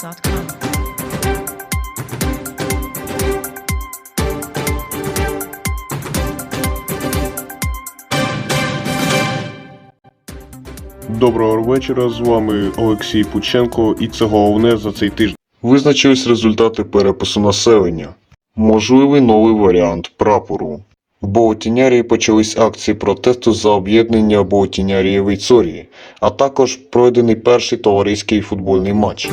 SoundCloud.com. Доброго вечора, з вами Олексій Пученко, і це головне за цей тиждень. Визначились результати перепису населення. Можливий новий варіант прапору. В Боутінярії почались акції протесту за об'єднання Боутінярії і Вейцорії, а також пройдений перший товариський футбольний матч.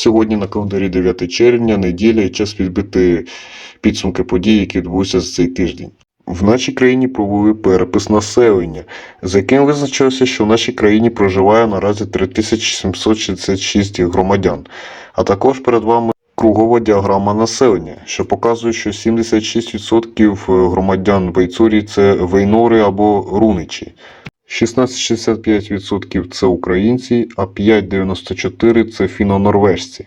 Сьогодні на календарі 9 червня, неділя і час підбити підсумки подій, які відбулися за цей тиждень. В нашій країні провели перепис населення, за яким визначилося, що в нашій країні проживає наразі 3766 громадян, а також перед вами кругова діаграма населення, що показує, що 76% громадян Вейцурії це вейнори або руничі. 16,65% це українці, а 5,94% це фіно-норвежці.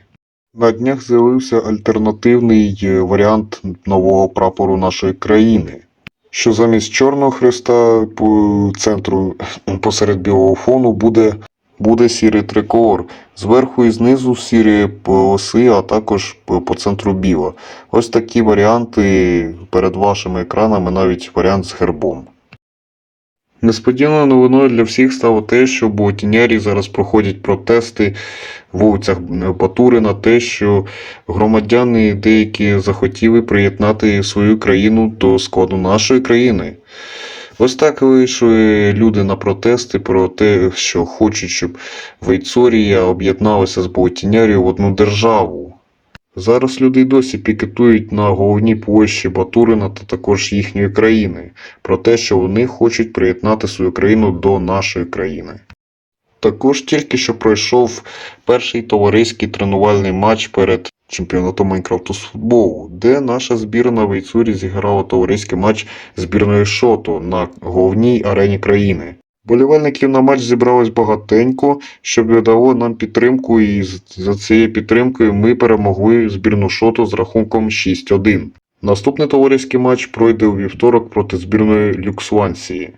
На днях з'явився альтернативний е, варіант нового прапору нашої країни, що замість чорного хреста по центру посеред білого фону буде, буде сірий триколор. Зверху і знизу сірі полоси, а також по центру біла. Ось такі варіанти перед вашими екранами, навіть варіант з гербом. Несподіваною новиною для всіх стало те, що в зараз проходять протести вулицях Батури на те, що громадяни деякі захотіли приєднати свою країну до складу нашої країни. Ось так вийшли люди на протести про те, що хочуть, щоб Вейцорія об'єдналася з Болотінярією в одну державу. Зараз люди й досі пікетують на головній площі Батурина та також їхньої країни про те, що вони хочуть приєднати свою країну до нашої країни. Також тільки що пройшов перший товариський тренувальний матч перед чемпіонатом Майнкрафту з футболу, де наша збірна в Іцурі зіграла товариський матч збірної Шото на головній арені країни. Болівальників на матч зібралось багатенько, щоб дало нам підтримку, і за цією підтримкою ми перемогли збірну Шоту з рахунком 6-1. Наступний товариський матч пройде у вівторок проти збірної Люксвансії.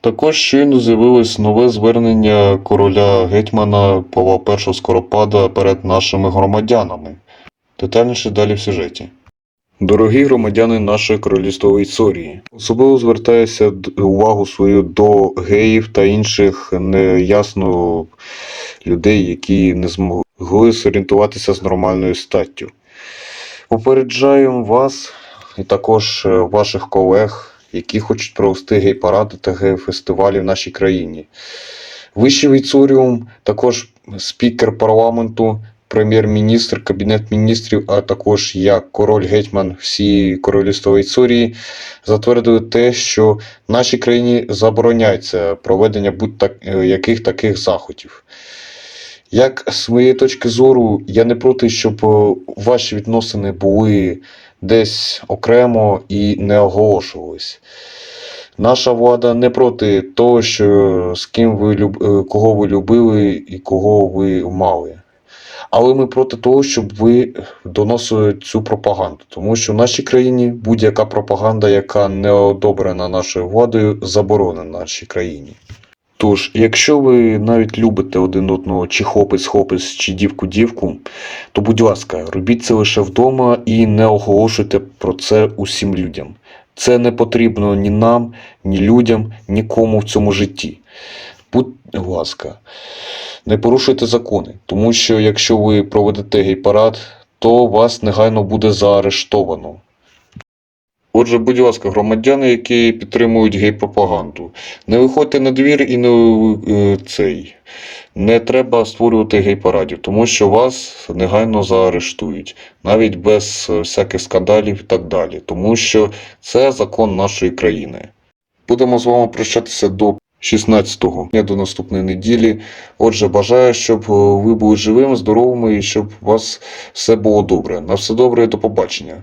Також щойно з'явилось нове звернення короля гетьмана Павла І Скоропада перед нашими громадянами. Детальніше далі в сюжеті. Дорогі громадяни нашої королівства Історії, особливо звертаюся увагу свою до геїв та інших неясно людей, які не змогли зорієнтуватися з нормальною статтю. Попереджаємо вас і також е, ваших колег, які хочуть провести гей-паради та гей-фестивалі в нашій країні. Вищий Віцуріум, також спікер парламенту, прем'єр-міністр, кабінет міністрів, а також як король-гетьман всієї королівства Вейцурії затвердили те, що в нашій країні забороняється проведення будь-яких таких заходів. Як з моєї точки зору, я не проти, щоб е, ваші відносини були десь окремо і не оголошувались. Наша влада не проти того, що з ким ви е, кого ви любили і кого ви мали. Але ми проти того, щоб ви доносили цю пропаганду. Тому що в нашій країні будь-яка пропаганда, яка не одобрена нашою владою, заборонена нашій країні. Тож, якщо ви навіть любите один одного, чи хлопець-хлопець, чи дівку-дівку, то будь ласка, робіть це лише вдома і не оголошуйте про це усім людям. Це не потрібно ні нам, ні людям, нікому в цьому житті. Будь ласка, не порушуйте закони, тому що якщо ви проведете гей-парад, то вас негайно буде заарештовано. Отже, будь ласка, громадяни, які підтримують гей-пропаганду, не виходьте на двір і не е, цей. Не треба створювати гей-парадів, тому що вас негайно заарештують, навіть без всяких скандалів і так далі, тому що це закон нашої країни. Будемо з вами прощатися до 16-го дня до наступної неділі. Отже, бажаю, щоб е, ви були живими, здоровими і щоб у вас все було добре. На все добре до побачення.